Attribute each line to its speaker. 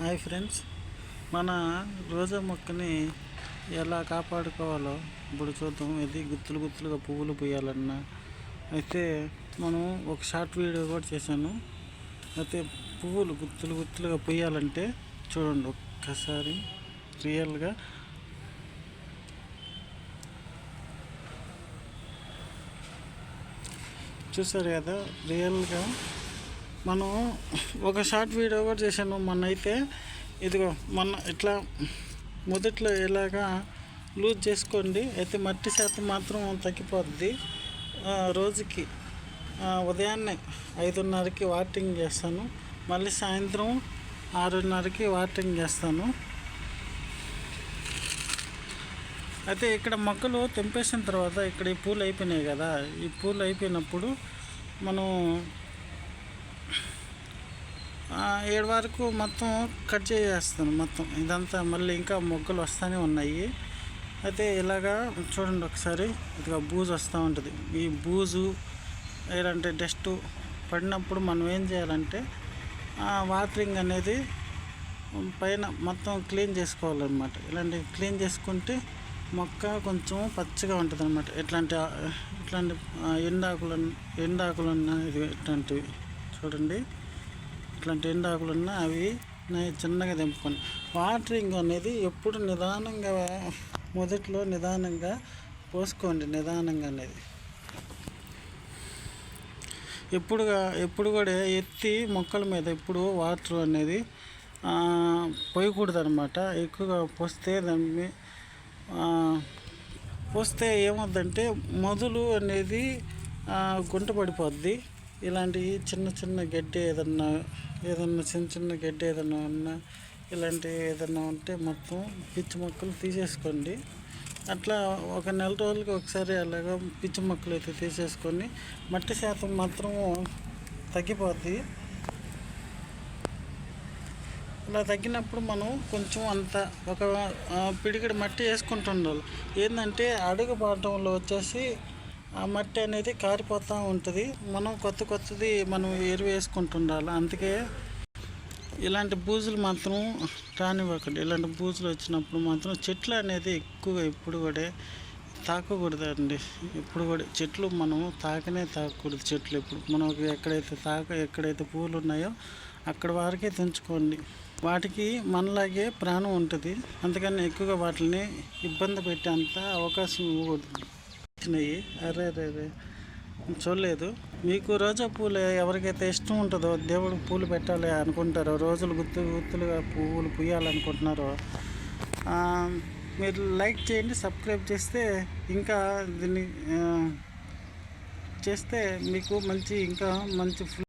Speaker 1: Hi friends. మన రోజా మొక్కని ఎలా కాపాడుకోవాలో ఇప్పుడు చూద్దాం. ఇది గుత్తులు గుత్తులుగా పువ్వులు పూయాలన్నా. అయితే మనం ఒక షార్ట్ వీడియో కూడా చేశాను. అయితే పువ్వులు గుత్తులు గుత్తులుగా పూయాలంటే చూడండి ఒక్కసారి రియల్గా చూసారు కదా రియల్గా మనం ఒక షార్ట్ వీడియో కూడా చేశాను. మొన్న అయితే ఇదిగో మొన్న ఇట్లా మొదట్లో ఇలాగా లూజ్ చేసుకోండి. అయితే మట్టి శాతం మాత్రం తగ్గిపోద్ది. రోజుకి ఉదయాన్నే ఐదున్నరకి వాటింగ్ చేస్తాను. మళ్ళీ సాయంత్రం ఆరున్నరకి వాటింగ్ చేస్తాను. అయితే ఇక్కడ మొక్కలు తెంపేసిన తర్వాత ఇక్కడ ఈ పూలు అయిపోయినాయి కదా. ఈ పూలు అయిపోయినప్పుడు మనం ఏడు వరకు మొత్తం కట్ చేసేస్తాను మొత్తం. ఇదంతా మళ్ళీ ఇంకా మొగ్గలు వస్తూనే ఉన్నాయి. అయితే ఇలాగా చూడండి ఒకసారి. ఇదిగా బూజు వస్తూ ఉంటుంది. ఈ బూజు లేదంటే డస్ట్ పడినప్పుడు మనం ఏం చేయాలంటే వాటరింగ్ అనేది పైన మొత్తం క్లీన్ చేసుకోవాలన్నమాట. ఇలాంటి క్లీన్ చేసుకుంటే మొక్క కొంచెం పచ్చగా ఉంటుంది అనమాట ఇట్లాంటి ఇట్లాంటి ఎండాకులు ఎండాకులు ఇది ఇట్లాంటివి. చూడండి. ఇట్లాంటి ఎండాకులు ఉన్నా అవి చిన్నగా తెంపుకొని. వాటరింగ్ అనేది ఎప్పుడు నిదానంగా మొదట్లో నిదానంగా పోసుకోండి నిదానంగా అనేది. ఎప్పుడుగా ఎప్పుడు కూడా ఎత్తి మొక్కల మీద ఎప్పుడు వాటర్ అనేది పోయకూడదు అనమాట ఎక్కువగా పోస్తే దాన్ని పోస్తే ఏమవుద్దంటే మొదలు అనేది గుంట పడిపోద్ది. ఇలాంటి చిన్న చిన్న గడ్డి ఏదన్నా ఏదన్నా చిన్న చిన్న గడ్డి ఏదన్నా ఉన్నా ఇలాంటి ఏదన్నా ఉంటే మొత్తం పిచ్చి మొక్కలు తీసేసుకోండి. అట్లా ఒక నెల రోజులకి ఒకసారి అలాగా పిచ్చి మొక్కలు అయితే తీసేసుకొని మట్టి శాతం మాత్రం తగ్గిపోద్ది. అలా తగ్గినప్పుడు మనం కొంచెం అంత ఒక పిడికిడి మట్టి వేసుకుంటుండాలి. ఏంటంటే అడుగు పాఠంలో వచ్చేసి ఆ మట్టి అనేది కారిపోతూ ఉంటుంది. మనం కొత్త కొత్తది మనం ఎరువు వేసుకుంటుండాలి. అందుకే ఇలాంటి బూజులు మాత్రం రానివ్వకండి. ఇలాంటి బూజులు వచ్చినప్పుడు మాత్రం చెట్లు అనేది ఎక్కువగా ఇప్పుడు కూడా తాకకూడదండి. ఇప్పుడు కూడా చెట్లు మనం తాకనే తాకకూడదు. చెట్లు ఇప్పుడు మనం ఎక్కడైతే తాక ఎక్కడైతే పూలు ఉన్నాయో అక్కడ వారికే తెంచుకోండి. వాటికి మనలాగే ప్రాణం ఉంటుంది. అందుకని ఎక్కువగా వాటిని ఇబ్బంది పెట్టేంత అవకాశం ఇవ్వకూడదు. వచ్చినాయి అరే అరే అరే. చూడలేదు. మీకు రోజా పూలు ఎవరికైతే ఇష్టం ఉంటుందో దేవుడు పూలు పెట్టాలి అనుకుంటారో రోజులు గుత్తు గుత్తులుగా పువ్వులు పుయ్యాలనుకుంటున్నారో మీరు లైక్ చేయండి సబ్స్క్రైబ్ చేస్తే ఇంకా దీన్ని చేస్తే మీకు మంచి ఇంకా మంచి